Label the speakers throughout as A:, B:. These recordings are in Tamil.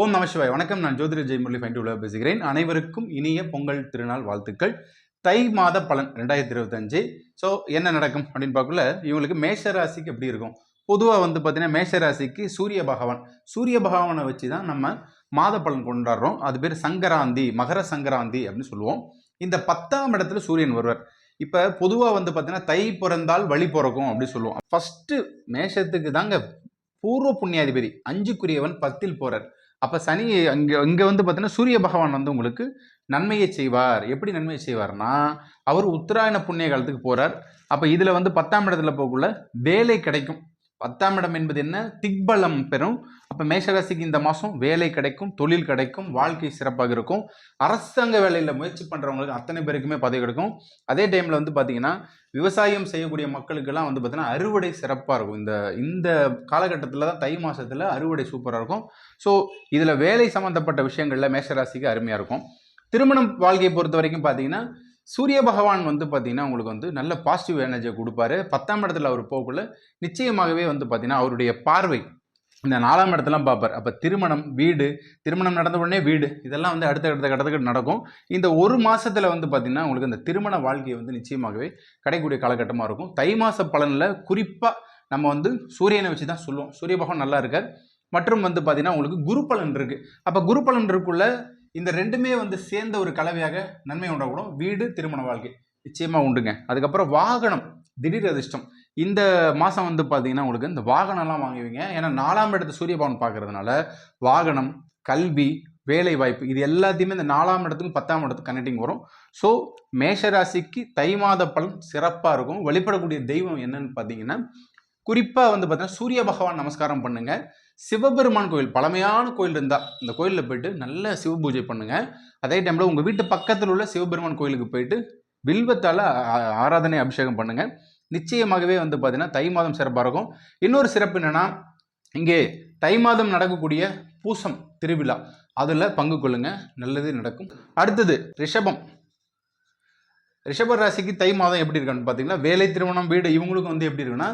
A: ஓம் நமசிவாய் வணக்கம். நான் ஜோதிட ஜெயமுரளி ஃபைன் உலக பேசுகிறேன். அனைவருக்கும் இனிய பொங்கல் திருநாள் வாழ்த்துக்கள். தை மாத பலன் ரெண்டாயிரத்தி இருபத்தஞ்சு. ஸோ என்ன நடக்கும் அப்படின்னு பார்க்கல இவங்களுக்கு மேஷ ராசிக்கு எப்படி இருக்கும்? பொதுவாக வந்து பார்த்தீங்கன்னா மேஷ ராசிக்கு சூரிய பகவான். சூரிய பகவானை வச்சு தான் நம்ம மாத பலன் கொண்டாடுறோம். அது பேர் சங்கராந்தி மகர சங்கராந்தி அப்படின்னு சொல்லுவோம். இந்த பத்தாம் இடத்துல சூரியன் வருவார். இப்போ பொதுவாக வந்து பார்த்தீங்கன்னா தை பிறந்தால் வழி பிறக்கும் அப்படின்னு சொல்லுவோம். ஃபஸ்ட்டு மேஷத்துக்கு தாங்க பூர்வ புண்ணியாதிபதி அஞ்சுக்குரியவன் பத்தில் போகிறார் அப்போ சனி அங்கே இங்கே வந்து பார்த்தீங்கன்னா சூரிய பகவான் வந்து உங்களுக்கு நன்மையை செய்வார். எப்படி நன்மையை செய்வார்னா அவர் உத்தராயண புண்ணிய காலத்துக்கு போகிறார் அப்போ இதில் வந்து பத்தாம் இடத்துல போகக்குள்ள வேலை கிடைக்கும். பத்தாம் இடம் என்பது என்ன? திக்பலம் பெறும். அப்போ மேஷராசிக்கு இந்த மாதம் வேலை கிடைக்கும் தொழில் கிடைக்கும் வாழ்க்கை சிறப்பாக இருக்கும். அரசாங்க வேலையில் முயற்சி பண்ணுறவங்களுக்கு அத்தனை பேருக்குமே பதவி கிடைக்கும். அதே டைமில் வந்து பார்த்தீங்கன்னா விவசாயம் செய்யக்கூடிய மக்களுக்கெல்லாம் வந்து பார்த்தீங்கன்னா அறுவடை சிறப்பாக இருக்கும். இந்த இந்த காலகட்டத்தில் தான் தை மாதத்தில் அறுவடை சூப்பராக இருக்கும். ஸோ இதில் வேலை சம்மந்தப்பட்ட விஷயங்களில் மேஷராசிக்கு அருமையாக இருக்கும். திருமணம் வாழ்க்கையை பொறுத்த வரைக்கும் பார்த்தீங்கன்னா சூரிய பகவான் வந்து பார்த்தீங்கன்னா உங்களுக்கு வந்து நல்ல பாசிட்டிவ் எனர்ஜியை கொடுப்பாரு. பத்தாம் இடத்துல அவர் போகக்குள்ள நிச்சயமாகவே வந்து பார்த்தீங்கன்னா அவருடைய பார்வை இந்த நாலாம் இடத்தெல்லாம் பார்ப்பார். அப்போ திருமணம் வீடு திருமணம் நடந்த உடனே வீடு இதெல்லாம் வந்து அடுத்த அடுத்த கட்டத்துக்கு நடக்கும். இந்த ஒரு மாதத்தில் வந்து பார்த்தீங்கன்னா உங்களுக்கு இந்த திருமண வாழ்க்கையை வந்து நிச்சயமாகவே கிடைக்கக்கூடிய காலகட்டமாக இருக்கும். தை மாத பலனில் குறிப்பாக நம்ம வந்து சூரியனை வச்சு தான் சொல்லுவோம். சூரிய பகவான் நல்லா இருக்கார். மற்றும் வந்து பார்த்திங்கன்னா உங்களுக்கு குரு பலன் இருக்குது அப்போ குரு பலன் இருக்குள்ள இந்த ரெண்டுமே வந்து சேர்ந்த ஒரு கலவையாக நன்மை உண்டாகக்கூடும். வீடு திருமண வாழ்க்கை நிச்சயமாக உண்டுங்க. அதுக்கப்புறம் வாகனம் திடீர் அதிர்ஷ்டம். இந்த மாதம் வந்து பார்த்தீங்கன்னா உங்களுக்கு இந்த வாகனம்லாம் வாங்குவீங்க. ஏன்னா நாலாம் இடத்து சூரியபவன் பார்க்கறதுனால வாகனம் கல்வி வேலை வாய்ப்பு இது எல்லாத்தையுமே இந்த நாலாம் இடத்துக்கும் பத்தாம் இடத்துக்கு கனெக்டிங் வரும். ஸோ மேஷராசிக்கு தை மாத பலன் சிறப்பாக இருக்கும். வழிபடக்கூடிய தெய்வம் என்னன்னு பார்த்தீங்கன்னா குறிப்பாக வந்து பார்த்தீங்கன்னா சூரிய பகவான் நமஸ்காரம் பண்ணுங்க. சிவபெருமான் கோயில் பழமையான கோயில் இருந்தால் இந்த கோயிலில் போயிட்டு நல்ல சிவ பூஜை பண்ணுங்க. அதே டைமில் உங்கள் வீட்டு பக்கத்தில் உள்ள சிவபெருமான் கோயிலுக்கு போயிட்டு வில்வத்தால் ஆராதனை அபிஷேகம் பண்ணுங்கள் நிச்சயமாகவே வந்து பார்த்தீங்கன்னா தை மாதம் சிறப்பாக இருக்கும் இன்னொரு சிறப்பு என்னென்னா இங்கே தை மாதம் நடக்கக்கூடிய பூசம் திருவிழா. அதில் பங்கு கொள்ளுங்க நல்லது நடக்கும். அடுத்தது ரிஷபம். ரிஷப ராசிக்கு தை மாதம் எப்படி இருக்கான்னு பார்த்தீங்கன்னா வேலை திருமணம் வீடு இவங்களுக்கும் வந்து எப்படி இருக்குன்னா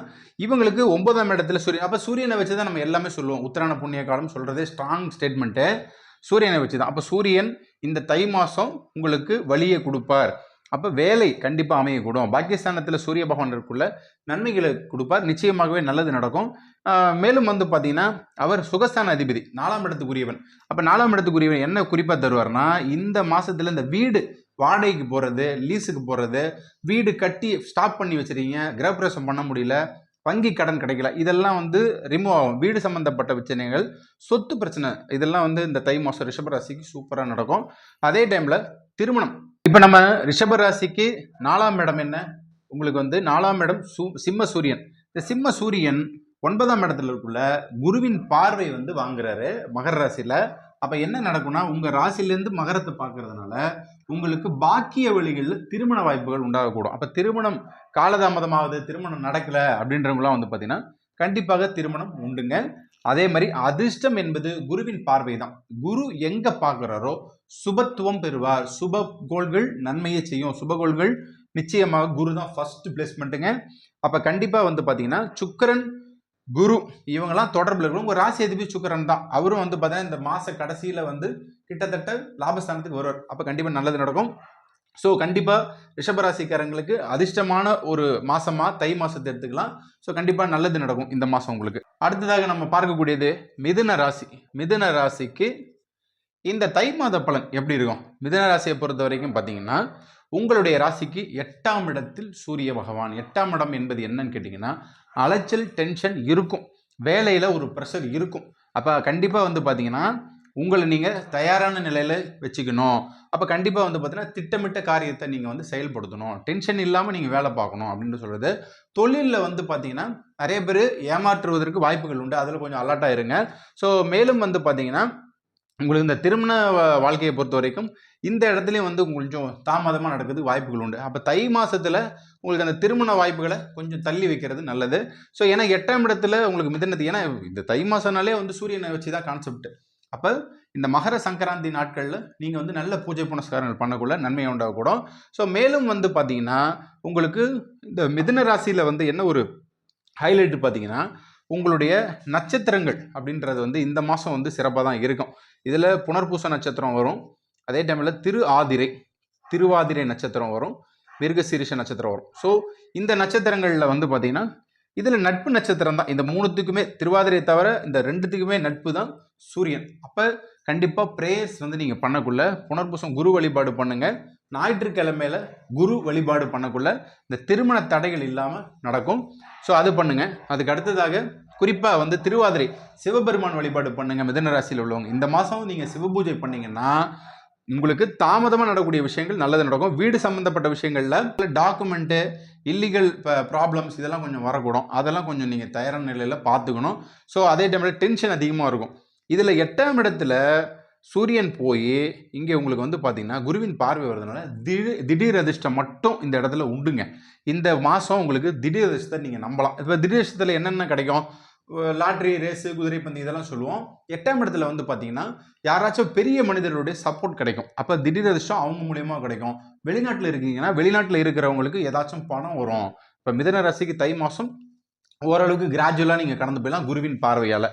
A: இவங்களுக்கு ஒன்பதாம் இடத்துல சூரியன் அப்போ சூரியனை வச்சு தான் நம்ம எல்லாமே சொல்லுவோம். உத்தராயண புண்ணிய காலம் சொல்கிறதே ஸ்ட்ராங் ஸ்டேட்மெண்ட்டு சூரியனை வச்சு தான் அப்போ சூரியன் இந்த தை மாதம் உங்களுக்கு வழியை கொடுப்பார். அப்போ வேலை கண்டிப்பாக அமையக்கூடும். பாக்கியஸ்தானத்தில் சூரிய பகவான் இருக்குள்ள நன்மைகளை கொடுப்பார். நிச்சயமாகவே நல்லது நடக்கும். மேலும் வந்து பார்த்தீங்கன்னா அவர் சுகஸ்தான அதிபதி நாலாம் இடத்துக்குரியவன். அப்போ நாலாம் இடத்துக்குரியவன் என்ன குறிப்பாக தருவார்னா இந்த மாதத்தில் இந்த வீடு வாடகைக்கு போகிறது லீஸுக்கு போகிறது வீடு கட்டி ஸ்டாப் பண்ணி வச்சுருக்கீங்க கிரகப்பிரவேசம் பண்ண முடியல வங்கி கடன் கிடைக்கல இதெல்லாம் வந்து ரிமூவ் ஆகும். வீடு சம்மந்தப்பட்ட பிரச்சனைகள் சொத்து பிரச்சனை இதெல்லாம் வந்து இந்த தை மாதம் ரிஷபராசிக்கு சூப்பராக நடக்கும். அதே டைமில் திருமணம். இப்போ நம்ம ரிஷபராசிக்கு நாலாம் இடம் என்ன? உங்களுக்கு வந்து நாலாம் இடம் சூ சிம்ம சூரியன். இந்த சிம்ம சூரியன் ஒன்பதாம் இடத்துல இருக்குள்ள குருவின் பார்வை வந்து வாங்குறாரு மகர ராசியில். அப்போ என்ன நடக்கும்னா உங்கள் ராசிலேருந்து மகரத்தை பார்க்கறதுனால உங்களுக்கு பாக்கிய வழிகளில் திருமண வாய்ப்புகள் உண்டாகக்கூடும். அப்போ திருமணம் காலதாமதமாவது திருமணம் நடக்கல அப்படின்றவங்களாம் வந்து பார்த்தீங்கன்னா கண்டிப்பாக திருமணம் உண்டுங்க. அதே மாதிரி அதிர்ஷ்டம் என்பது குருவின் பார்வை தான் குரு எங்க பார்க்குறாரோ சுபத்துவம் பெறுவார். சுப கோள்கள் நன்மையை செய்யும். சுபகோள்கள் நிச்சயமாக குரு தான் ஃபர்ஸ்ட் பிளேஸ்மெண்ட்டுங்க அப்போ கண்டிப்பாக வந்து பார்த்தீங்கன்னா சுக்கரன் குரு இவங்கெல்லாம் தொடர்பில் இருக்கணும். உங்கள் ராசி அதிபதி சுக்கரன் தான். அவரும் வந்து பார்த்தீங்கன்னா இந்த மாத கடைசியில் வந்து கிட்டத்தட்ட லாபஸ்தானத்துக்கு வருவார். அப்போ கண்டிப்பாக நல்லது நடக்கும். ஸோ கண்டிப்பாக ரிஷபராசிக்காரங்களுக்கு அதிர்ஷ்டமான ஒரு மாசமா தை மாசத்தை எடுத்துக்கலாம். ஸோ கண்டிப்பாக நல்லது நடக்கும் இந்த மாதம் உங்களுக்கு. அடுத்ததாக நம்ம பார்க்கக்கூடியது மிதுன ராசி. மிதுன ராசிக்கு இந்த தை மாத பலன் எப்படி இருக்கும்? மிதுன ராசியை பொறுத்த வரைக்கும் பார்த்தீங்கன்னா உங்களுடைய ராசிக்கு எட்டாம் இடத்தில் சூரிய பகவான். எட்டாம் இடம் என்பது என்னன்னு கேட்டிங்கன்னா அலைச்சல் டென்ஷன் இருக்கும். வேலையில் ஒரு ப்ரெஷர் இருக்கும். அப்போ கண்டிப்பாக வந்து பார்த்தீங்கன்னா உங்களை நீங்கள் தயாரான நிலையில் வச்சுக்கணும். அப்போ கண்டிப்பாக வந்து பார்த்தீங்கன்னா திட்டமிட்ட காரியத்தை நீங்கள் வந்து செயல்படுத்தணும். டென்ஷன் இல்லாமல் நீங்கள் வேலை பார்க்கணும் அப்படின்னு சொல்கிறது தொழிலில் வந்து பார்த்தீங்கன்னா நிறைய பேர் ஏமாற்றுவதற்கு வாய்ப்புகள் உண்டு. அதில் கொஞ்சம் அலர்ட்டாக இருங்க. ஸோ மேலும் வந்து பார்த்தீங்கன்னா உங்களுக்கு இந்த திருமண வா- வாழ்க்கையை பொறுத்த வரைக்கும் இந்த இடத்துலையும் வந்து கொஞ்சம் தாமதமாக நடக்கிறதுக்கு வாய்ப்புகள் உண்டு. அப்போ தை மாதத்தில் உங்களுக்கு அந்த திருமண வாய்ப்புகளை கொஞ்சம் தள்ளி வைக்கிறது நல்லது. ஸோ ஏன்னா எட்டாம் இடத்துல உங்களுக்கு மிதனத்து ஏன்னா இந்த தை மாதம்னாலே வந்து சூரியனை வச்சு தான் கான்செப்ட் அப்போ இந்த மகர சங்கராந்தி நாட்களில் நீங்கள் வந்து நல்ல பூஜை புனஸ்காரங்கள் பண்ணக்குள்ள நன்மை உண்டாகக்கூடும். ஸோ மேலும் வந்து பார்த்தீங்கன்னா உங்களுக்கு இந்த மிதுன ராசியில் வந்து என்ன ஒரு ஹைலைட் பார்த்தீங்கன்னா உங்களுடைய நட்சத்திரங்கள் அப்படின்றது வந்து இந்த மாதம் வந்து சிறப்பாக தான் இருக்கும். இதில் புனர்பூச நட்சத்திரம் வரும். அதே டைமில் திரு ஆதிரை திருவாதிரை நட்சத்திரம் வரும். மிருகசீரிஷ நட்சத்திரம் வரும். ஸோ இந்த நட்சத்திரங்களில் வந்து பார்த்திங்கன்னா இதில் நட்பு நட்சத்திரம் தான். இந்த மூணுத்துக்குமே திருவாதிரை தவிர இந்த ரெண்டுத்துக்குமே நட்பு தான் சூரியன். அப்போ கண்டிப்பாக ப்ரேயர்ஸ் வந்து நீங்கள் பண்ணக்குள்ள புனர்பூசம் குரு வழிபாடு பண்ணுங்கள் ஞாயிற்றுக்கிழமையில குரு வழிபாடு பண்ணக்குள்ள இந்த திருமண தடைகள் இல்லாமல் நடக்கும். ஸோ அது பண்ணுங்கள் அதுக்கு அடுத்ததாக குறிப்பாக வந்து திருவாதிரை சிவபெருமான் வழிபாடு பண்ணுங்கள் மிதன ராசியில் உள்ளவங்க. இந்த மாதம் நீங்கள் சிவபூஜை பண்ணீங்கன்னா உங்களுக்கு தாமதமாக நடக்கக்கூடிய விஷயங்கள் நல்லது நடக்கும். வீடு சம்மந்தப்பட்ட விஷயங்களில் டாக்குமெண்ட்டு இல்லீகல் ப்ராப்ளம்ஸ் இதெல்லாம் கொஞ்சம் வரக்கூடும். அதெல்லாம் கொஞ்சம் நீங்கள் தயாரான நிலையில் பார்த்துக்கணும். ஸோ அதே டைமில் டென்ஷன் அதிகமாக இருக்கும். இதில் எட்டாம் இடத்துல சூரியன் போய் இங்கே உங்களுக்கு வந்து பார்த்தீங்கன்னா குருவின் பார்வை வர்றதுனால திடீர் திடீர் அதிர்ஷ்டம் மட்டும் இந்த இடத்துல உண்டுங்க. இந்த மாதம் உங்களுக்கு திடீர் அதிர்ஷ்டத்தை நீங்கள் நம்பலாம். இப்போ திடீர் அதிர்ஷ்டத்தில் என்னென்ன கிடைக்கும்? லாட்ரி ரேஸு குதிரைப்பந்தி இதெல்லாம் சொல்லுவோம். எட்டாம் இடத்துல வந்து பார்த்தீங்கன்னா யாராச்சும் பெரிய மனிதர்களுடைய சப்போர்ட் கிடைக்கும். அப்போ திடீர் அதிர்ஷ்டம் அவங்க மூலியமாக கிடைக்கும். வெளிநாட்டில் இருக்கீங்கன்னா வெளிநாட்டில் இருக்கிறவங்களுக்கு ஏதாச்சும் பணம் வரும். இப்போ மிதன ராசிக்கு தை மாதம் ஓரளவுக்கு கிராஜுவலாக நீங்கள் கடந்து போயிடலாம் குருவின் பார்வையால்.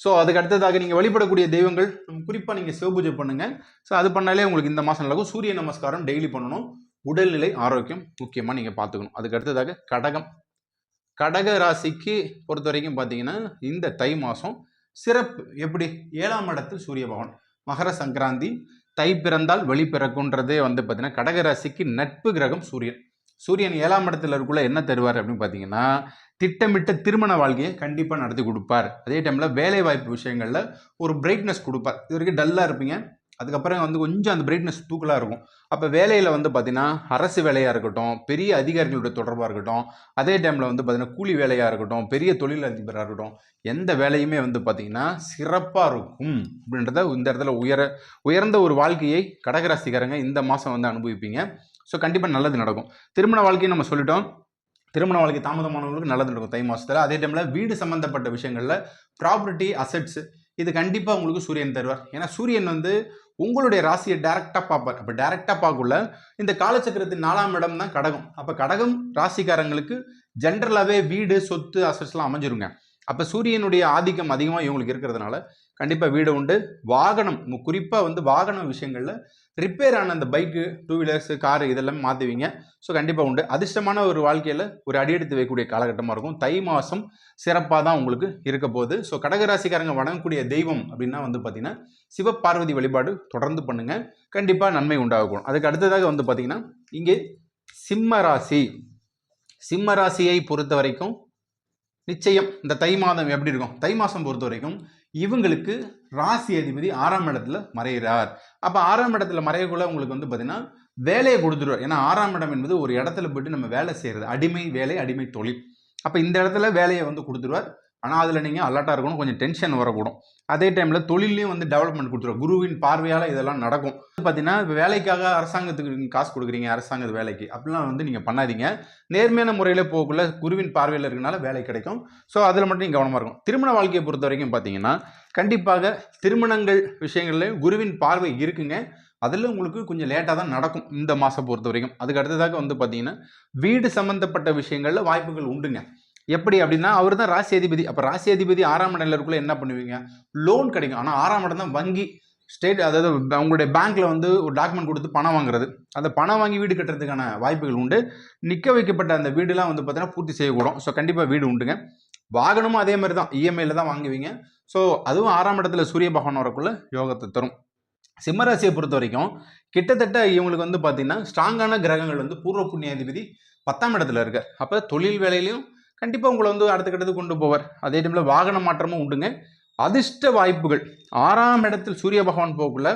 A: ஸோ அதுக்கு அடுத்ததாக நீங்கள் வழிபடக்கூடிய தெய்வங்கள் குறிப்பாக நீங்கள் சிவபூஜை பண்ணுங்கள் ஸோ அது பண்ணாலே உங்களுக்கு இந்த மாதம் நடக்கும் சூரிய நமஸ்காரம் டெய்லி பண்ணணும். உடல்நிலை ஆரோக்கியம் முக்கியமாக நீங்கள் பார்த்துக்கணும். அதுக்கு அடுத்ததாக கடகம் கடக ராசிக்கு பொறுத்த வரைக்கும் பார்த்தீங்கன்னா இந்த தை மாதம் சிறப்பு. எப்படி? ஏழாம் இடத்தில் சூரிய பகவான். மகர சங்கராந்தி தை பிறந்தால் வெளி பிறக்குன்றதே வந்து பார்த்தீங்கன்னா கடக ராசிக்கு நட்பு கிரகம் சூரியன். சூரியன் ஏழாம் இடத்துல இருக்குள்ள என்ன தருவார் அப்படின்னு பார்த்தீங்கன்னா திட்டமிட்ட திருமண வாழ்க்கையை கண்டிப்பாக நடத்தி கொடுப்பார். அதே டைமில் வேலை வாய்ப்பு விஷயங்களில் ஒரு பிரைட்னஸ் கொடுப்பார். இது வரைக்கும் டல்லாக இருப்பீங்க. அதுக்கப்புறம் வந்து கொஞ்சம் அந்த பிரைட்னஸ் தூக்கலாக இருக்கும். அப்போ வேலையில் வந்து பார்த்திங்கன்னா அரசு வேலையாக இருக்கட்டும் பெரிய அதிகாரிகளுடைய தொடர்பாக இருக்கட்டும் அதே டைமில் வந்து பார்த்திங்கன்னா கூலி வேலையாக இருக்கட்டும் பெரிய தொழில் அதிபராக இருக்கட்டும் எந்த வேலையுமே வந்து பார்த்திங்கன்னா சிறப்பாக இருக்கும். அப்படின்றத இந்த இடத்துல உயர உயர்ந்த ஒரு வாழ்க்கையை கடகராசிக்காரங்க இந்த மாதம் வந்து அனுபவிப்பீங்க. ஸோ கண்டிப்பாக நல்லது நடக்கும். திருமண வாழ்க்கையை நம்ம சொல்லிட்டோம். திருமண வாழ்க்கை தாமதமானவங்களுக்கு நல்லது நடக்கும் தை மாதத்தில் அதே டைமில் வீடு சம்மந்தப்பட்ட விஷயங்களில் ப்ராப்பர்ட்டி அசெட்ஸ் இது கண்டிப்பாக உங்களுக்கு சூரியன் தருவார். ஏன்னா சூரியன் வந்து உங்களுடைய ராசியை டைரெக்டாக பார்ப்பார். அப்போ டைரெக்டாக பார்க்கக்குள்ள இந்த காலச்சக்கரத்தின் நாலாம் இடம் தான் கடகம். அப்போ கடகம் ராசிக்காரங்களுக்கு ஜென்ரலாகவே வீடு சொத்து அசட்ஸ்லாம் அமைஞ்சிருங்க. அப்போ சூரியனுடைய ஆதிக்கம் அதிகமாக இவங்களுக்கு இருக்கிறதுனால கண்டிப்பாக வீடு உண்டு. வாகனம் குறிப்பாக வந்து வாகன விஷயங்களில் ரிப்பேர் ஆன அந்த பைக்கு டூ வீலர்ஸு காரு இதெல்லாம் மாற்றுவீங்க ஸோ கண்டிப்பாக உண்டு. அதிர்ஷ்டமான ஒரு வாழ்க்கையில் ஒரு அடியெடுத்து வைக்கக்கூடிய காலகட்டமாக இருக்கும். தை மாதம் சிறப்பாக தான் உங்களுக்கு இருக்க போகுது. ஸோ கடகராசிக்காரங்க வணங்கக்கூடிய தெய்வம் அப்படின்னா வந்து பார்த்தீங்கன்னா சிவபார்வதி வழிபாடு தொடர்ந்து பண்ணுங்க. கண்டிப்பாக நன்மை உண்டாகும். அதுக்கு அடுத்ததாக வந்து பார்த்தீங்கன்னா இங்கே சிம்ம ராசி. சிம்ம ராசியை பொறுத்த வரைக்கும் நிச்சயம் இந்த தை மாதம் எப்படி இருக்கும்? தை மாதம் பொறுத்த வரைக்கும் இவங்களுக்கு ராசி அதிபதி ஆறாம் இடத்துல மறைகிறார் அப்போ ஆறாம் இடத்துல மறையக்குள்ள உங்களுக்கு வந்து பார்த்தீங்கன்னா வேலையை கொடுத்துருவார் ஏன்னா ஆறாம் இடம் என்பது ஒரு இடத்துல போயிட்டு நம்ம வேலை செய்கிறது அடிமை வேலை அடிமை தொழில். அப்போ இந்த இடத்துல வேலையை வந்து கொடுத்துருவார். ஆனால் அதில் நீங்கள் அலர்ட்டாக இருக்கணும். கொஞ்சம் டென்ஷன் வரக்கூடும். அதே டைமில் தொழிலையும் வந்து டெவலப்மெண்ட் கொடுத்துருவோம் குருவின் பார்வையால் இதெல்லாம் நடக்கும். பார்த்தீங்கன்னா இப்போ வேலைக்காக அரசாங்கத்துக்கு நீங்கள் காசு கொடுக்குறீங்க அரசாங்க வேலைக்கு. அப்படிலாம் வந்து நீங்கள் பண்ணாதீங்க. நேர்மையான முறையில் போகக்குள்ள குருவின் பார்வையில் இருக்கனால வேலை கிடைக்கும். ஸோ அதில் மட்டும் நீங்கள் கவனமாக இருக்கும் திருமண வாழ்க்கையை பொறுத்த வரைக்கும் பார்த்தீங்கன்னா கண்டிப்பாக திருமணங்கள் விஷயங்கள்லேயும் குருவின் பார்வை இருக்குங்க. அதில் உங்களுக்கு கொஞ்சம் லேட்டாக தான் நடக்கும் இந்த மாதம் பொறுத்த வரைக்கும். அதுக்கு அடுத்ததாக வந்து பார்த்தீங்கன்னா வீடு சம்மந்தப்பட்ட விஷயங்களில் வாய்ப்புகள் உண்டுங்க. எப்படி அப்படின்னா அவர் தான் ராசி அதிபதி. அப்போ ராசி அதிபதி ஆறாம் இடம் இருக்குள்ளே என்ன பண்ணுவீங்க? லோன் கிடைக்கும். ஆனால் ஆறாம் இடம் தான் வங்கி ஸ்டேட் அதாவது அவங்களுடைய பேங்க்கில் வந்து ஒரு டாக்குமெண்ட் கொடுத்து பணம் வாங்குறது. அந்த பணம் வாங்கி வீடு கட்டுறதுக்கான வாய்ப்புகள் உண்டு. நிற்க வைக்கப்பட்ட அந்த வீடுலாம் வந்து பார்த்தீங்கன்னா பூர்த்தி செய்யக்கூடும். ஸோ கண்டிப்பாக வீடு உண்டுங்க. வாகனமும் அதே மாதிரி தான். இஎம்ஐயில் தான் வாங்குவீங்க. ஸோ அதுவும் ஆறாம் இடத்துல சூரிய பகவான் வரக்குள்ள யோகத்தை தரும். சிம்மராசியை பொறுத்த வரைக்கும் கிட்டத்தட்ட இவங்களுக்கு வந்து பார்த்தீங்கன்னா ஸ்ட்ராங்கான கிரகங்கள் வந்து பூர்வ புண்ணியாதிபதி பத்தாம் இடத்துல இருக்கு அப்போ தொழில் வேலையிலையும் கண்டிப்பாக உங்களை வந்து அடுத்த கட்டத்துக்கு கொண்டு போவார். அதே டைமில் வாகன மாற்றமும் உண்டுங்க. அதிர்ஷ்ட வாய்ப்புகள். ஆறாம் இடத்தில் சூரிய பகவான் போக்குள்ள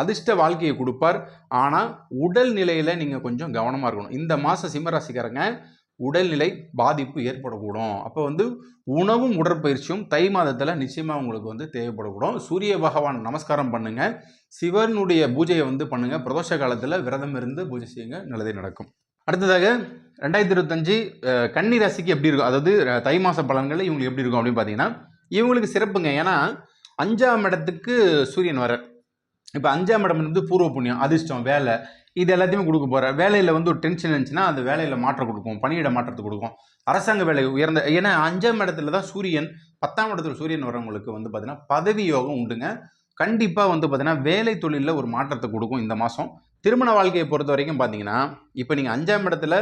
A: அதிர்ஷ்ட வாழ்க்கையை கொடுப்பார். ஆனால் உடல் நிலையில் நீங்கள் கொஞ்சம் கவனமாக இருக்கணும். இந்த மாதம் சிம்மராசிக்காரங்க உடல்நிலை பாதிப்பு ஏற்படக்கூடும். அப்போ வந்து உணவும் உடற்பயிற்சியும் தை மாதத்தில் நிச்சயமாக உங்களுக்கு வந்து தேவைப்படக்கூடும். சூரிய பகவான் நமஸ்காரம் பண்ணுங்கள் சிவனுடைய பூஜையை வந்து பண்ணுங்கள் பிரதோஷ காலத்தில் விரதம் இருந்து பூஜை செய்யுங்க. நல்லதே நடக்கும். அடுத்ததாக ரெண்டாயிரத்தி இருபத்தஞ்சு கன்னி ராசிக்கு எப்படி இருக்கும்? அதாவது தை மாத பலன்கள் இவங்களுக்கு எப்படி இருக்கும் அப்படின்னு பார்த்தீங்கன்னா இவங்களுக்கு சிறப்புங்க. ஏன்னா அஞ்சாம் இடத்துக்கு சூரியன் வர இப்போ அஞ்சாம் இடம் வந்து பூர்வ புண்ணியம் அதிர்ஷ்டம் வேலை. இது எல்லாத்தையுமே கொடுக்க போகிற வேலையில் வந்து ஒரு டென்ஷன் இருந்துச்சுன்னா அந்த வேலையில் மாற்றம் கொடுக்கும் பணியிட மாற்றத்தை கொடுக்கும் அரசாங்க வேலை உயர்ந்த ஏன்னா அஞ்சாம் இடத்துல தான் சூரியன் பத்தாம் இடத்துல சூரியன் வரவங்களுக்கு வந்து பார்த்தீங்கன்னா பதவி யோகம் உண்டுங்க. கண்டிப்பாக வந்து பார்த்தீங்கன்னா வேலை தொழிலில் ஒரு மாற்றத்தை கொடுக்கும் இந்த மாதம் திருமண வாழ்க்கையை பொறுத்த வரைக்கும் பார்த்தீங்கன்னா இப்போ நீங்கள் அஞ்சாம் இடத்துல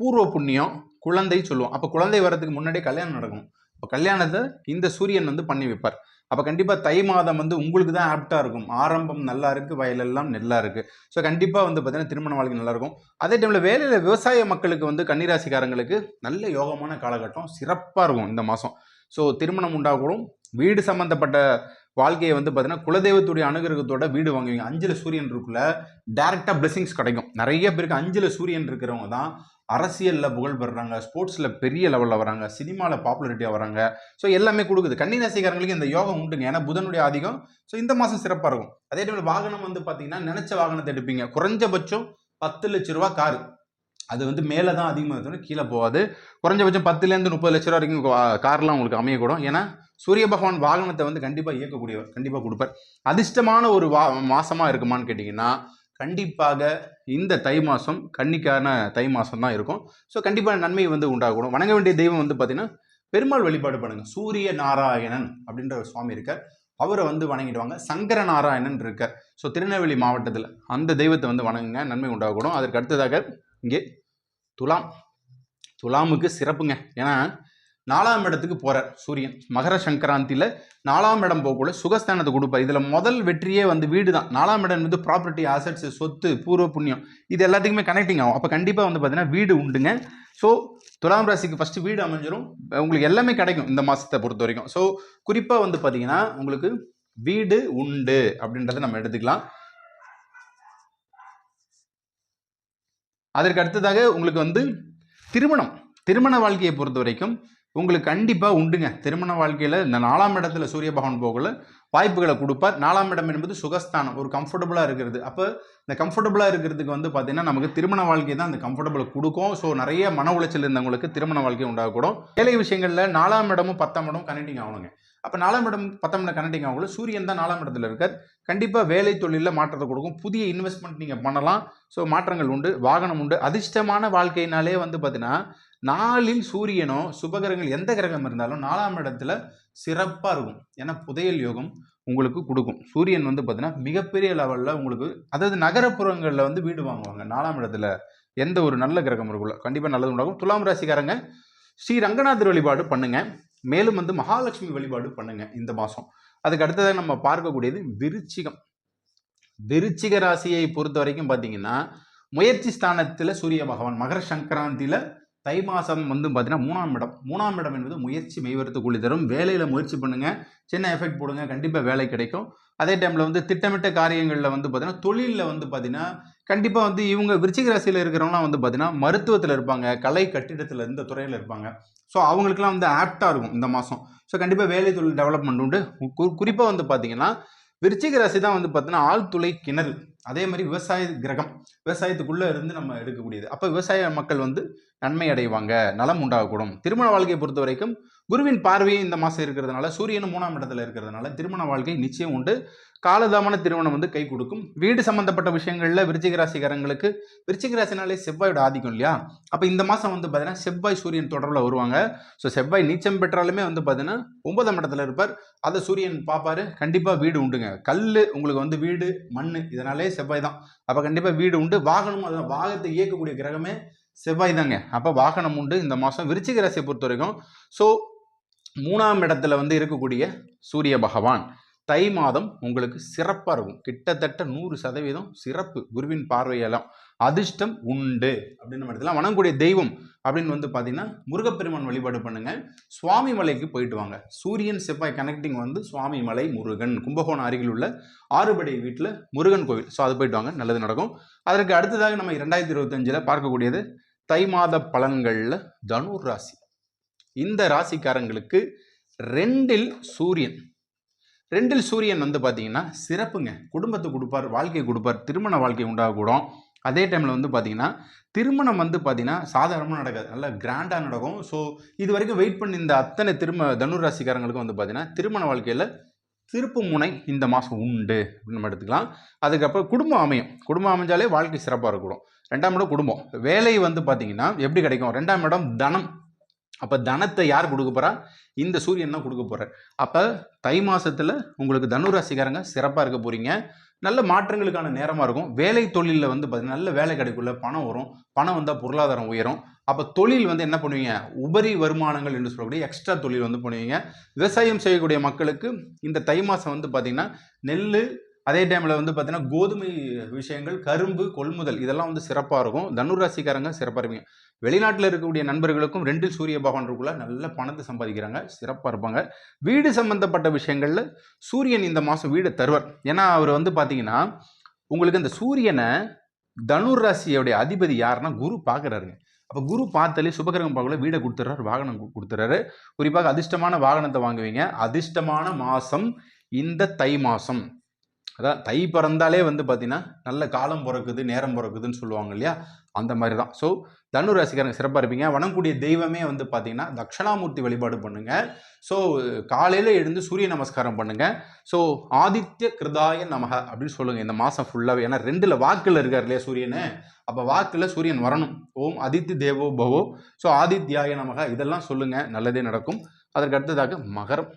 A: பூர்வ புண்ணியம் குழந்தை சொல்லுவோம். அப்போ குழந்தை வர்றதுக்கு முன்னாடியே கல்யாணம் நடக்கும். இப்போ கல்யாணத்தை இந்த சூரியன் வந்து பண்ணி வைப்பார். அப்போ கண்டிப்பாக தை மாதம் வந்து உங்களுக்கு தான் ஆப்டாக இருக்கும். ஆரம்பம் நல்லா இருக்குது வயலெல்லாம் நெல்லாக இருக்குது ஸோ கண்டிப்பாக வந்து பார்த்தீங்கன்னா திருமண வாழ்க்கை நல்லாயிருக்கும் அதே டைமில் வேலையில் விவசாய மக்களுக்கு வந்து கன்னிராசிக்காரங்களுக்கு நல்ல யோகமான காலகட்டம் சிறப்பாக இருக்கும் இந்த மாதம் ஸோ திருமணம் உண்டாகக்கூடும் வீடு சம்மந்தப்பட்ட வாழ்க்கையை வந்து பார்த்தீங்கன்னா குலதெய்வத்துடைய அனுகிரகத்தோட வீடு வாங்குவீங்க. அஞ்சில் சூரியன் இருக்குள்ள டேரெக்டாக பிளெஸிங்ஸ் கிடைக்கும். நிறைய பேருக்கு அஞ்சில் சூரியன் இருக்கிறவங்க தான் அரசியலில் புகழ் பெறுறாங்க ஸ்போர்ட்ஸில் பெரிய லெவலில் வராங்க சினிமாவில் பாப்புலரிட்டியாக வராங்க. ஸோ எல்லாமே கொடுக்குது. கன்னிராசிக்காரங்களுக்கு இந்த யோகம் உண்டுங்க. ஏன்னா புதனுடைய அதிகம் ஸோ இந்த மாதம் சிறப்பாக இருக்கும். அதே டைமில் வாகனம் வந்து பார்த்தீங்கன்னா நினச்ச வாகனத்தை எடுப்பீங்க. குறைஞ்சபட்சம் பத்து லட்ச ரூபா காரு. அது வந்து மேலே தான் அதிகமாக இருக்கணும் கீழே போகாது. குறைஞ்சபட்சம் பத்துலேருந்து முப்பது லட்ச ரூபா வரைக்கும் கார்லாம் உங்களுக்கு அமையக்கூடும். ஏன்னா சூரிய பகவான் வாகனத்தை வந்து கண்டிப்பாக இயக்கக்கூடியவர் கண்டிப்பாக கொடுப்பார். அதிர்ஷ்டமான ஒரு வா மாசமாக இருக்குமான்னு கேட்டிங்கன்னா கண்டிப்பாக இந்த தை மாதம் கன்னிக்கான தை மாதம் தான் இருக்கும். ஸோ கண்டிப்பாக நன்மை வந்து உண்டாகணும். வணங்க வேண்டிய தெய்வம் வந்து பார்த்தீங்கன்னா பெருமாள் வழிபாடு பண்ணுங்கள் சூரிய நாராயணன் அப்படின்ற ஒரு சுவாமி இருக்கார். அவரை வந்து வணங்கிடுவாங்க. சங்கர நாராயணன் இருக்கார். ஸோ திருநெல்வேலி மாவட்டத்தில் அந்த தெய்வத்தை வந்து வணங்குங்க. நன்மை உண்டாகணும். அதற்கு அடுத்ததாக இங்கே துலாம். துலாமுக்கு சிறப்புங்க. ஏன்னா நாலாம் இடத்துக்கு போகிறார் சூரியன். மகர சங்கராந்தியில் நாலாம் இடம் போகக்குள்ள சுகஸ்தானத்தை கொடுப்பார் இதில் முதல் வெற்றியே வந்து வீடு தான் நாலாம் இடம் வந்து ப்ராப்பர்ட்டி அசட்ஸ் சொத்து பூர்வ புண்ணியம். இது எல்லாத்துக்குமே கனெக்டிங் ஆகும். அப்போ கண்டிப்பாக வந்து பார்த்தீங்கன்னா வீடு உண்டுங்க. ஸோ துலாம் ராசிக்கு ஃபஸ்ட்டு வீடு அமைஞ்சிரும். உங்களுக்கு எல்லாமே கிடைக்கும் இந்த மாதத்தை பொறுத்த வரைக்கும். ஸோ குறிப்பாக வந்து பார்த்தீங்கன்னா உங்களுக்கு வீடு உண்டு அப்படின்றத நம்ம எடுத்துக்கலாம். அதற்கு அடுத்ததாக உங்களுக்கு வந்து திருமணம். திருமண வாழ்க்கையை பொறுத்த வரைக்கும் உங்களுக்கு கண்டிப்பாக உண்டுங்க. திருமண வாழ்க்கையில் இந்த நாலாம் இடத்துல சூரிய பகவான் போகல வாய்ப்புகளை கொடுப்பார். நாலாம் இடம் என்பது சுகஸ்தானம் ஒரு கம்ஃபர்டபுளாக இருக்கிறது. அப்போ இந்த கம்ஃபர்டபுளாக இருக்கிறதுக்கு வந்து பார்த்தீங்கன்னா நமக்கு திருமண வாழ்க்கை தான் அந்த கம்ஃபர்டபுளை கொடுக்கும். ஸோ நிறைய மன உளைச்சல் இருந்தவங்களுக்கு திருமண வாழ்க்கை உண்டாகக்கூடும். வேலை விஷயங்களில் நாலாம் இடமும் பத்தாம் இடம் கனெக்டிங் ஆகணுங்க. அப்போ நாலாம் இடம் பத்தாம் இடம் கனெக்டிங் ஆகல சூரியன் தான் நாலாம் இடத்துல இருக்கார். கண்டிப்பாக வேலை தொழிலில் மாற்றத்தை கொடுக்கும். புதிய இன்வெஸ்ட்மெண்ட் நீங்கள் பண்ணலாம். ஸோ மாற்றங்கள் உண்டு வாகனம் உண்டு. அதிர்ஷ்டமான வாழ்க்கையினாலே வந்து பார்த்தீங்கன்னா நாளில் சூரியனோ சுபகிரகங்கள் எந்த கிரகம் இருந்தாலும் நாலாம் இடத்துல சிறப்பாக இருக்கும். ஏன்னா புதையல் யோகம் உங்களுக்கு கொடுக்கும். சூரியன் வந்து பார்த்தீங்கன்னா மிகப்பெரிய லெவலில் உங்களுக்கு அதாவது நகரப்புறங்களில் வந்து வீடு வாங்குவாங்க. நாலாம் இடத்துல எந்த ஒரு நல்ல கிரகம் இருக்குல்ல கண்டிப்பாக நல்லது உண்டாகும். துலாம் ராசிக்காரங்க ஸ்ரீ ரங்கநாதர் வழிபாடு பண்ணுங்க. மேலும் வந்து மகாலட்சுமி வழிபாடு பண்ணுங்க இந்த மாதம் அதுக்கு அடுத்ததாக நம்ம பார்க்கக்கூடியது விருச்சிகம். விருச்சிக ராசியை பொறுத்த வரைக்கும் பார்த்தீங்கன்னா முயற்சி ஸ்தானத்தில் சூரிய பகவான் மகர சங்கராந்தியில் தை மாதம் வந்து பார்த்தீங்கன்னா மூணாம் இடம். மூணாம் இடம் என்பது முயற்சி மெய்வரத்து கூலி தரும். வேலையில் முயற்சி பண்ணுங்க. சின்ன எஃபெக்ட் போடுங்க. கண்டிப்பாக வேலை கிடைக்கும். அதே டைமில் வந்து திட்டமிட்ட காரியங்களில் வந்து பார்த்தீங்கன்னா தொழிலில் வந்து பார்த்தீங்கன்னா கண்டிப்பாக வந்து இவங்க விருச்சிக ராசியில் இருக்கிறவங்களாம் வந்து பார்த்தீங்கன்னா மருத்துவத்தில் இருப்பாங்க. கலை கட்டிடத்தில் இந்த துறையில் இருப்பாங்க. ஸோ அவங்களுக்குலாம் வந்து ஆப்டாக இருக்கும் இந்த மாதம் ஸோ கண்டிப்பாக வேலை தொழில் டெவலப்மெண்ட் உண்டு. குறிப்பாக வந்து பார்த்தீங்கன்னா விருச்சிக ராசி தான் வந்து பார்த்தீங்கன்னா ஆழ்துளை கிணறு. அதே மாதிரி விவசாய கிரகம் விவசாயத்துக்குள்ளே இருந்து நம்ம எடுக்கக்கூடியது. அப்போ விவசாய மக்கள் வந்து நன்மை அடைவாங்க நலம் உண்டாகக்கூடும். திருமண வாழ்க்கையை பொறுத்த வரைக்கும் குருவின் பார்வையும் இந்த மாதம் இருக்கிறதுனால சூரியனும் மூணாம் இடத்துல இருக்கிறதுனால திருமண வாழ்க்கை நிச்சயம் உண்டு. காலதாமன திருமணம் வந்து கை கொடுக்கும். வீடு சம்பந்தப்பட்ட விஷயங்களில் விருச்சிக ராசிக்காரங்களுக்கு விருச்சிக ராசினாலே செவ்வாயோட ஆதிக்கம் இல்லையா? அப்போ இந்த மாதம் வந்து பார்த்தீங்கன்னா செவ்வாய் சூரியன் தொடர்பில் வருவாங்க. ஸோ செவ்வாய் நீச்சம் பெற்றாலுமே வந்து பார்த்தீங்கன்னா ஒன்பதாம் இடத்துல இருப்பார். அதை சூரியன் பார்ப்பாரு கண்டிப்பாக வீடு உண்டுங்க. கல் உங்களுக்கு வந்து வீடு மண் இதனாலே செவ்வாய் தான். அப்போ கண்டிப்பாக வீடு உண்டு. வாகனம் அதான் வாகனத்தை இயக்கக்கூடிய கிரகமே செவ்வாய் தாங்க. அப்போ வாகனம் உண்டு இந்த மாதம் விருச்சிக ராசியை பொறுத்த வரைக்கும் ஸோ மூணாம் இடத்துல வந்து இருக்கக்கூடிய சூரிய பகவான். தை மாதம் உங்களுக்கு சிறப்பாக இருக்கும். கிட்டத்தட்ட நூறு சதவீதம் சிறப்பு குருவின் பார்வையெல்லாம் அதிர்ஷ்டம் உண்டு அப்படின்னு நம்ம எடுத்துலாம் வணங்கக்கூடிய தெய்வம் அப்படின்னு வந்து பார்த்தீங்கன்னா முருகப்பெருமான் வழிபாடு பண்ணுங்க. சுவாமி மலைக்கு போயிட்டு வாங்க. சூரியன் செவ்வாய் கனெக்டிங் வந்து சுவாமி மலை முருகன். கும்பகோணம் அருகில் உள்ள ஆறுபடை வீட்டில் முருகன் கோவில். ஸோ அது போயிட்டு வாங்க. நல்லது நடக்கும். அதற்கு அடுத்ததாக நம்ம இரண்டாயிரத்தி இருபத்தஞ்சில் பார்க்கக்கூடியது தை மாத பலன்களில் தனுர் ராசி. இந்த ராசிக்காரங்களுக்கு ரெண்டில் சூரியன் ரெண்டில் சூரியன் வந்து பார்த்தீங்கன்னா சிறப்புங்க. குடும்பத்தை கொடுப்பார் வாழ்க்கை கொடுப்பார் திருமண வாழ்க்கை உண்டாகக்கூடும். அதே டைமில் வந்து பார்த்தீங்கன்னா திருமணம் வந்து பார்த்தீங்கன்னா சாதாரணமாக நடக்காது. நல்லா கிராண்டாக நடக்கும். ஸோ இது வரைக்கும் வெயிட் பண்ணி இந்த அத்தனை திரும்ப தனுர் ராசிக்காரங்களுக்கும் வந்து பார்த்தீங்கன்னா திருமண வாழ்க்கையில் திருப்பு முனை இந்த மாதம் உண்டு. அப்படின்னு நம்ம எடுத்துக்கலாம். அதுக்கப்புறம் குடும்பம் அமையும். குடும்பம் அமைஞ்சாலே வாழ்க்கை சிறப்பாக இருக்கணும். ரெண்டாம் இடம் குடும்பம். வேலை வந்து பார்த்தீங்கன்னா எப்படி கிடைக்கும்? ரெண்டாம் இடம் தனம். அப்போ தனத்தை யார் கொடுக்க போறா? இந்த சூரியன் தான் கொடுக்க போறார். அப்போ தை மாசத்துல உங்களுக்கு தனுராசிக்காரங்க சிறப்பாக இருக்க போறீங்க. நல்ல மாற்றங்களுக்கான நேரமாக இருக்கும். வேலை தொழிலில் வந்து பார்த்தீங்கன்னா நல்ல வேலை கிடைக்குள்ள பணம் வரும். பணம் வந்தால் பொருளாதாரம் உயரும். அப்போ தொழில் வந்து என்ன பண்ணுவீங்க? உபரி வருமானங்கள் என்று சொல்லக்கூடிய எக்ஸ்ட்ரா தொழில் வந்து பண்ணுவீங்க. விவசாயம் செய்யக்கூடிய மக்களுக்கு இந்த தை மாதம் வந்து பார்த்திங்கன்னா நெல் அதே டைமில் வந்து பார்த்தீங்கன்னா கோதுமை விஷயங்கள் கரும்பு கொள்முதல் இதெல்லாம் வந்து சிறப்பாக இருக்கும். தனுராசிக்காரங்க சிறப்பாக இருப்பீங்க. வெளிநாட்டில் இருக்கக்கூடிய நண்பர்களுக்கும் ரெண்டு சூரிய பகவான் இருக்குள்ள நல்ல பணத்தை சம்பாதிக்கிறாங்க சிறப்பாக இருப்பாங்க. வீடு சம்பந்தப்பட்ட விஷயங்களில் சூரியன் இந்த மாதம் வீடு தருவார். ஏன்னா அவர் வந்து பார்த்தீங்கன்னா உங்களுக்கு இந்த சூரியனை தனுர் ராசியோடைய அதிபதி யாருன்னா குரு பார்க்குறாருங்க அப்போ குரு பார்த்தாலே சுபகிரகம் பார்க்கல வீடை கொடுத்துட்றாரு வாகனம் கொடுத்துட்றாரு குறிப்பாக அதிர்ஷ்டமான வாகனத்தை வாங்குவீங்க. அதிர்ஷ்டமான மாதம் இந்த தை மாதம் அதான் தை பிறந்தாலே வந்து பார்த்தீங்கன்னா நல்ல காலம் பிறக்குது நேரம் பிறக்குதுன்னு சொல்லுவாங்க இல்லையா? அந்த மாதிரி தான் ஸோ தனு ராசிக்காரங்க சிறப்பாக இருப்பீங்க. வணங்கக்கூடிய தெய்வமே வந்து பார்த்தீங்கன்னா தட்சிணாமூர்த்தி வழிபாடு பண்ணுங்க. ஸோ காலையில் எழுந்து சூரிய நமஸ்காரம் பண்ணுங்க. ஸோ ஆதித்ய கிருதாய நமக அப்படின்னு சொல்லுங்க. இந்த மாதம் ஃபுல்லாகவே ஏன்னா ரெண்டில் வாக்கில் இருக்கார் இல்லையா சூரியனு? அப்போ வாக்கில் சூரியன் வரணும். ஓம் ஆதித்ய தேவோ பவோ. ஸோ ஆதித்யாய நமக இதெல்லாம் சொல்லுங்க. நல்லதே நடக்கும். அதற்கு அடுத்ததாக மகரம்.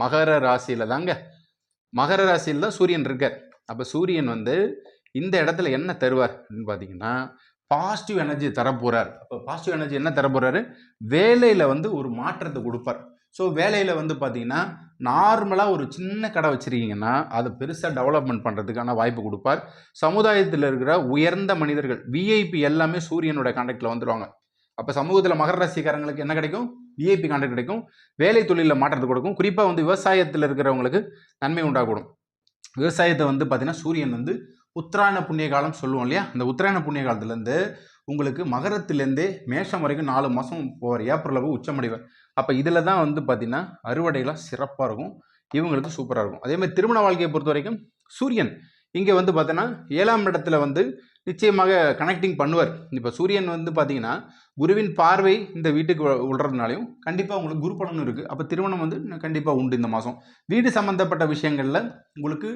A: மகர ராசியில் தாங்க மகர ராசியில் தான் சூரியன் இருக்கார். அப்போ சூரியன் வந்து இந்த இடத்துல என்ன தருவார் அப்படின்னு பார்த்தீங்கன்னா பாசிட்டிவ் எனர்ஜி தரப்போகிறார் அப்போ பாசிட்டிவ் எனர்ஜி என்ன தரப்போகிறாரு வேலையில் வந்து ஒரு மாற்றத்தை கொடுப்பார். ஸோ வேலையில் வந்து பார்த்தீங்கன்னா நார்மலாக ஒரு சின்ன கடை வச்சுருக்கீங்கன்னா அதை பெருசாக டெவலப்மெண்ட் பண்ணுறதுக்கான வாய்ப்பு கொடுப்பார். சமுதாயத்தில் இருக்கிற உயர்ந்த மனிதர்கள் விஐபி எல்லாமே சூரியனோட கான்டாக்டில் வந்துடுவாங்க அப்போ சமூகத்தில் மகர ராசிக்காரங்களுக்கு என்ன கிடைக்கும்? விஐபி கான்ட்ராக்ட் கிடைக்கும். வேலை தொழிலில் மாற்றத்தை கொடுக்கும். குறிப்பாக வந்து விவசாயத்தில் இருக்கிறவங்களுக்கு நன்மை உண்டாகக்கூடும். விவசாயத்தை வந்து பார்த்தீங்கன்னா சூரியன் வந்து உத்தராயண புண்ணிய காலம் சொல்லுவோம் இல்லையா? அந்த உத்தராயண புண்ணிய காலத்துலேருந்து உங்களுக்கு மகரத்துலேருந்தே மேஷம் வரைக்கும் நாலு மாதம் போவார். ஏப்ரலில் போய் உச்சமடைவார். அப்போ இதில் தான் வந்து பார்த்தீங்கன்னா அறுவடைகளாக சிறப்பாக இருக்கும். இவங்களுக்கு சூப்பராக இருக்கும். அதே மாதிரி திருமண வாழ்க்கையை பொறுத்த வரைக்கும் சூரியன் இங்கே வந்து பார்த்தோன்னா ஏழாம் இடத்துல வந்து நிச்சயமாக கனெக்டிங் பண்ணுவார். இப்போ சூரியன் வந்து பார்த்தீங்கன்னா குருவின் பார்வை இந்த வீட்டுக்கு உள்றதுனாலையும் கண்டிப்பாக உங்களுக்கு குரு பலனும் இருக்குது அப்போ திருமணம் வந்து கண்டிப்பாக உண்டு இந்த மாதம் வீடு சம்மந்தப்பட்ட விஷயங்களில் உங்களுக்கு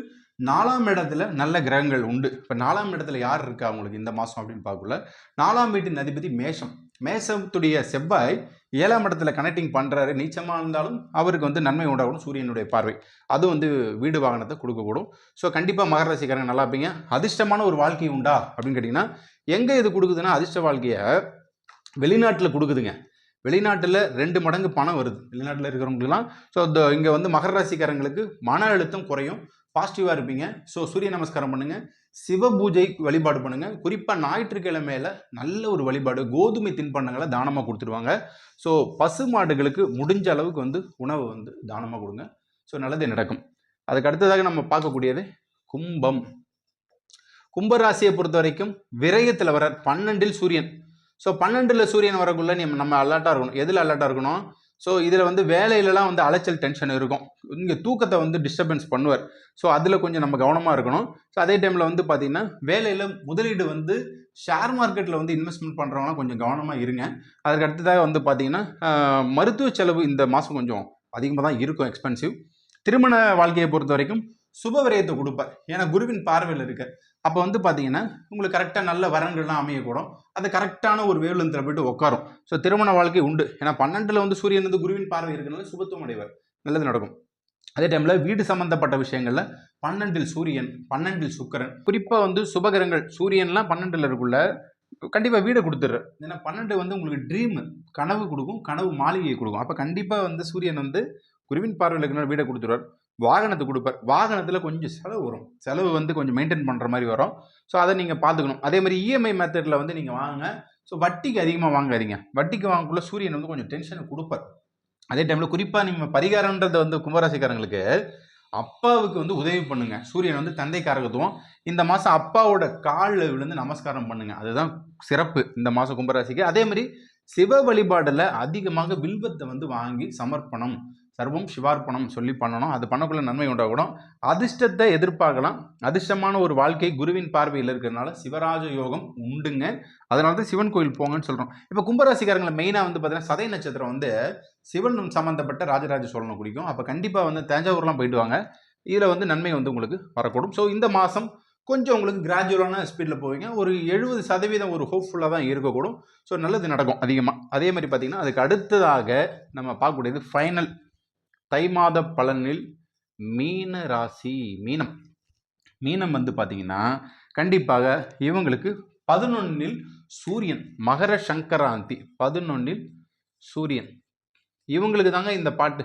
A: நாலாம் இடத்துல நல்ல கிரகங்கள் உண்டு. இப்போ நாலாம் இடத்துல யார் இருக்கா உங்களுக்கு இந்த மாதம் அப்படின்னு பார்க்கல நாலாம் வீட்டின் அதிபதி மேஷம். மேஷத்துடைய செவ்வாய் ஏழாம் இடத்துல கனெக்டிங் பண்ணுறாரு நீச்சமாக இருந்தாலும் அவருக்கு வந்து நன்மை உண்டாகணும் சூரியனுடைய பார்வை. அது வந்து வீடு வாகனத்தை கொடுக்கக்கூடும். ஸோ கண்டிப்பாக மகர ராசிக்காரங்க நல்லா இருப்பீங்க. அதிர்ஷ்டமான ஒரு வாழ்க்கை உண்டா அப்படின்னு கேட்டிங்கன்னா எங்கே இது கொடுக்குதுன்னா அதிர்ஷ்ட வாழ்க்கையை வெளிநாட்டில் கொடுக்குதுங்க. வெளிநாட்டில் ரெண்டு மடங்கு பணம் வருது. வெளிநாட்டில் இருக்கிறவங்களுக்குலாம் ஸோ இந்த இங்கே வந்து மகர ராசிக்காரங்களுக்கு மன அழுத்தம் குறையும். பாசிட்டிவாக இருப்பீங்க. ஸோ சூரிய நமஸ்காரம் பண்ணுங்கள் சிவ பூஜை வழிபாடு பண்ணுங்கள் குறிப்பாக ஞாயிற்றுக்கிழமையில நல்ல ஒரு வழிபாடு கோதுமை தின்பண்டங்களை தானமாக கொடுத்துருவாங்க. ஸோ பசு மாடுகளுக்கு முடிஞ்ச அளவுக்கு வந்து உணவு வந்து தானமாக கொடுங்க. ஸோ நல்லது நடக்கும். அதுக்கு அடுத்ததாக நம்ம பார்க்கக்கூடியது கும்பம். கும்பராசியை பொறுத்த வரைக்கும் விரயத்தில் வர பன்னெண்டில் சூரியன். ஸோ பன்னெண்டில் சூரியன் வரக்குள்ள நீ நம்ம அலர்ட்டாக இருக்கணும். எதில் அலர்ட்டாக இருக்கணும்? ஸோ இதில் வந்து வேலையிலலாம் வந்து அலைச்சல் டென்ஷன் இருக்கும். இங்கே தூக்கத்தை வந்து டிஸ்டர்பன்ஸ் பண்ணுவார். ஸோ அதில் கொஞ்சம் நம்ம கவனமாக இருக்கணும். ஸோ அதே டைமில் வந்து பார்த்தீங்கன்னா வேலையில் முதலீடு வந்து ஷேர் மார்க்கெட்டில் வந்து இன்வெஸ்ட்மெண்ட் பண்ணுறவங்களாம் கொஞ்சம் கவனமாக இருங்க. அதுக்கு அடுத்ததாக வந்து பார்த்தீங்கன்னா மருத்துவ செலவு இந்த மாதம் கொஞ்சம் அதிகமாக தான் இருக்கும் எக்ஸ்பென்சிவ் திருமண வாழ்க்கையை பொறுத்த வரைக்கும் சுப விரயத்தை கொடுப்பார். ஏன்னா குருவின் பார்வையில் இருக்க. அப்போ வந்து பார்த்தீங்கன்னா உங்களுக்கு கரெக்டாக நல்ல வரன்கள்லாம் அமையக்கூடும். அது கரெக்டான ஒரு வேலுந்தில் போயிட்டு உட்காரும் ஸோ திருமண வாழ்க்கை உண்டு. ஏன்னா பன்னெண்டில் வந்து சூரியன் வந்து குருவின் பார்வை இருக்கிறனால சுபத்துவம் அடைவார். நல்லது நடக்கும். அதே டைமில் வீடு சம்மந்தப்பட்ட விஷயங்களில் பன்னெண்டில் சூரியன் பன்னெண்டில் சுக்கிரன் குறிப்பாக வந்து சுபகிரங்கள் சூரியன்லாம் பன்னெண்டில் இருக்குள்ள கண்டிப்பாக வீடை கொடுத்துட்றேன் ஏன்னா பன்னெண்டு வந்து உங்களுக்கு ட்ரீம் கனவு கொடுக்கும் கனவு மாளிகையை கொடுக்கும். அப்போ கண்டிப்பாக வந்து சூரியன் வந்து குருவின் பார்வையில் இருக்கிற வீடை கொடுத்துருவார். வாகனத்தை கொடுப்பார். வாகனத்தில் கொஞ்சம் செலவு வரும். செலவு வந்து கொஞ்சம் மெயின்டைன் பண்ணுற மாதிரி வரும். ஸோ அதை நீங்கள் பார்த்துக்கணும். அதே மாதிரி இஎம்ஐ மெத்தடில் வந்து நீங்கள் வாங்க ஸோ வட்டிக்கு அதிகமாக வாங்காதீங்க. வட்டிக்கு வாங்கக்குள்ள சூரியன் வந்து கொஞ்சம் டென்ஷனை கொடுப்பார். அதே டைமில் குறிப்பாக நீங்கள் பரிகாரன்றது வந்து கும்பராசிக்காரங்களுக்கு அப்பாவுக்கு வந்து உதவி பண்ணுங்க. சூரியன் வந்து தந்தை தந்தைக்காரகத்துவம் இந்த மாதம் அப்பாவோட காலில் விழுந்து நமஸ்காரம் பண்ணுங்க. அதுதான் சிறப்பு இந்த மாதம் கும்பராசிக்கு. அதே மாதிரி சிவ வழிபாடில் அதிகமாக வில்வத்தை வந்து வாங்கி சமர்ப்பணம். சர்வம் சிவார்ப்பணம் சொல்லி பண்ணணும். அது பண்ணக்குள்ள நன்மை உண்டாகணும் அதிர்ஷ்டத்தை எதிர்பார்க்கலாம். அதிர்ஷ்டமான ஒரு வாழ்க்கை குருவின் பார்வையில் இருக்கிறதுனால சிவராஜ யோகம் உண்டுங்க. அதனால தான் சிவன் கோயில் போங்கன்னு சொல்கிறோம் இப்போ கும்பராசிக்காரங்களை மெயினாக வந்து பார்த்தீங்கன்னா சதய நட்சத்திரம் வந்து சிவன் சம்மந்தப்பட்ட ராஜராஜ சோழனை குடிக்கும். அப்போ கண்டிப்பாக வந்து தஞ்சாவூர்லாம் போயிட்டு வாங்க. இதில் வந்து நன்மை வந்து உங்களுக்கு வரக்கூடும். ஸோ இந்த மாதம் கொஞ்சம் உங்களுக்கு கிராஜுவலான ஸ்பீடில் போவீங்க. ஒரு எழுபது சதவீதம் ஒரு ஹோப்ஃபுல்லாக தான் இருக்கக்கூடும். ஸோ நல்லது நடக்கும் அதிகமாக அதே மாதிரி பார்த்திங்கன்னா அதுக்கு அடுத்ததாக நம்ம பார்க்கக்கூடியது ஃபைனல் தை மாத பலனில் மீன ராசி மீனம். மீனம் வந்து பார்த்தீங்கன்னா கண்டிப்பாக இவங்களுக்கு பதினொன்னில் சூரியன் மகர சங்கராந்தி பதினொன்னில் சூரியன். இவங்களுக்கு தாங்க இந்த பாட்டு.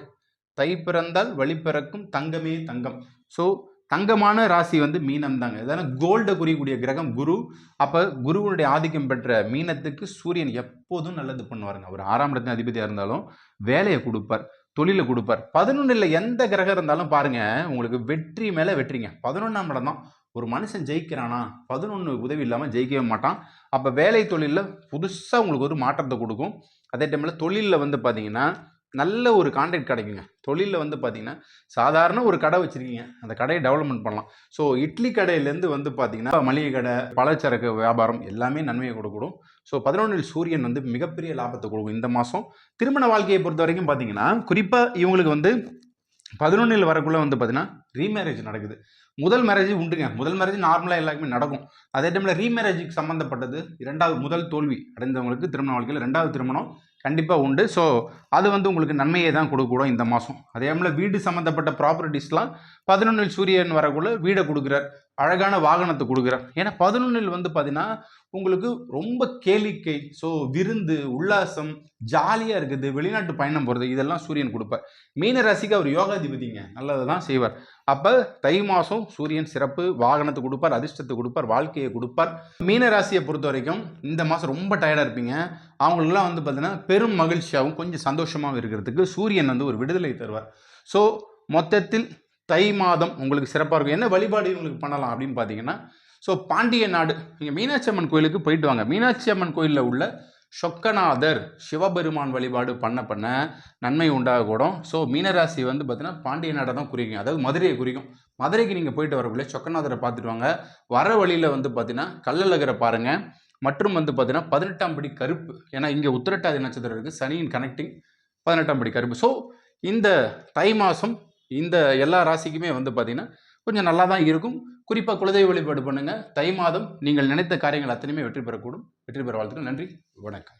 A: தை பிறந்தால் வழி பிறக்கும் தங்கமே தங்கம். ஸோ தங்கமான ராசி வந்து மீனம் தாங்க. இதெல்லாம் கோல்டை குறியக்கூடிய கிரகம் குரு. அப்போ குருவனுடைய ஆதிக்கம் பெற்ற மீனத்துக்கு சூரியன் எப்போதும் நல்லது பண்ணுவாருங்க. அவர் ஆறாம் இடத்தின் அதிபதியாக இருந்தாலும் வேலையை கொடுப்பார். தொழிலை கொடுப்பார். பதினொன்றில் எந்த கிரகம் இருந்தாலும் பாருங்க உங்களுக்கு வெற்றி மேலே வெற்றிங்க. பதினொன்றாம் இடம் தான். ஒரு மனுஷன் ஜெயிக்கிறானா? பதினொன்று உதவி இல்லாமல் ஜெயிக்கவே மாட்டான். அப்போ வேலை தொழிலில் புதுசாக உங்களுக்கு ஒரு மாற்றத்தை கொடுக்கும். அதே டைமில் தொழிலில் வந்து பார்த்தீங்கன்னா நல்ல ஒரு கான்டாக்ட் கிடைக்குங்க. தொழிலில் வந்து பார்த்தீங்கன்னா சாதாரண ஒரு கடை வச்சுருக்கீங்க. அந்த கடையை டெவலப்மெண்ட் பண்ணலாம். ஸோ இட்லி கடையிலேருந்து வந்து பார்த்தீங்கன்னா மளிகை கடை பலச்சரக்கு வியாபாரம் எல்லாமே நன்மையை கொடுக்கணும் ஸோ பதினொன்றில் சூரியன் வந்து மிகப்பெரிய லாபத்தை கொடுக்கும் இந்த மாதம் திருமண வாழ்க்கையை பொறுத்த வரைக்கும் பார்த்தீங்கன்னா குறிப்பாக இவங்களுக்கு வந்து பதினொன்றில் வரக்குள்ளே வந்து பார்த்தீங்கன்னா ரீமேரேஜ் நடக்குது. முதல் மேரேஜ் உண்டுங்க. முதல் மேரேஜ் நார்மலாக எல்லாருக்குமே நடக்கும். அதே டைமில் ரீமேரேஜுக்கு சம்மந்தப்பட்டது இரண்டாவது முதல் தோல்வி அடைந்தவங்களுக்கு திருமண வாழ்க்கையில் ரெண்டாவது திருமணம் கண்டிப்பாக உண்டு. ஸோ அது வந்து உங்களுக்கு நன்மையை தான் கொடுக்கூடும் இந்த மாதம் அதே மாதிரி வீடு சம்மந்தப்பட்ட ப்ராப்பர்ட்டிஸ்லாம் பதினொன்றில் சூரியன் வரக்குள்ள வீடை கொடுக்குறார். அழகான வாகனத்தை கொடுக்குறார் ஏன்னா பதினொன்றில் வந்து பார்த்தீங்கன்னா உங்களுக்கு ரொம்ப கேளிக்கை ஸோ விருந்து உல்லாசம் ஜாலியாக இருக்குது வெளிநாட்டு பயணம் போகிறது இதெல்லாம் சூரியன் கொடுப்பார். மீன ராசிக்கு அவர் யோகாதிபதிங்க நல்லதை தான் செய்வார். அப்போ தை மாதம் சூரியன் சிறப்பு வாகனத்தை கொடுப்பார் அதிர்ஷ்டத்தை கொடுப்பார் வாழ்க்கையை கொடுப்பார். மீன ராசியை பொறுத்த வரைக்கும் இந்த மாதம் ரொம்ப டயர்டாக இருப்பீங்க. அவங்களுக்குலாம் வந்து பார்த்தீங்கன்னா பெரும் மகிழ்ச்சியாகவும் கொஞ்சம் சந்தோஷமாகவும் இருக்கிறதுக்கு சூரியன் வந்து ஒரு விடுதலை தருவார். ஸோ மொத்தத்தில் தை மாதம் உங்களுக்கு சிறப்பாக இருக்கும். என்ன வழிபாடு உங்களுக்கு பண்ணலாம் அப்படின்னு பார்த்தீங்கன்னா ஸோ பாண்டிய நாடு நீங்கள் மீனாட்சி அம்மன் கோயிலுக்கு போயிட்டு வாங்க. மீனாட்சி அம்மன் கோயிலில் உள்ள சொக்கநாதர் சிவபெருமான் வழிபாடு பண்ண பண்ண நன்மை உண்டாகக்கூடும். ஸோ மீனராசி வந்து பார்த்தீங்கன்னா பாண்டிய நாடை தான் குறிக்கும். அதாவது மதுரையை குறிக்கும். மதுரைக்கு நீங்கள் போயிட்டு வரக்குள்ளே சொக்கநாதரை பார்த்துட்டு வாங்க. வர வழியில் வந்து பார்த்தீங்கன்னா கல்லழகரை பாருங்கள் மற்றும் வந்து பார்த்தீங்கன்னா பதினெட்டாம் படி கருப்பு. ஏன்னா இங்கே உத்திரட்டாதி நட்சத்திரம் இருக்குது சனியின் கனெக்டிங் பதினெட்டாம் படி கருப்பு. ஸோ இந்த தை மாதம் இந்த எல்லா ராசிக்குமே வந்து பார்த்திங்கன்னா கொஞ்சம் நல்லா தான் இருக்கும். குறிப்பாக குலதெய்வ வழிபாடு பண்ணுங்கள் தை மாதம் நீங்கள் நினைத்த காரியங்கள் அத்தனையுமே வெற்றி பெறக்கூடும். வெற்றி பெற வாழ்த்துக்கள். நன்றி. வணக்கம்.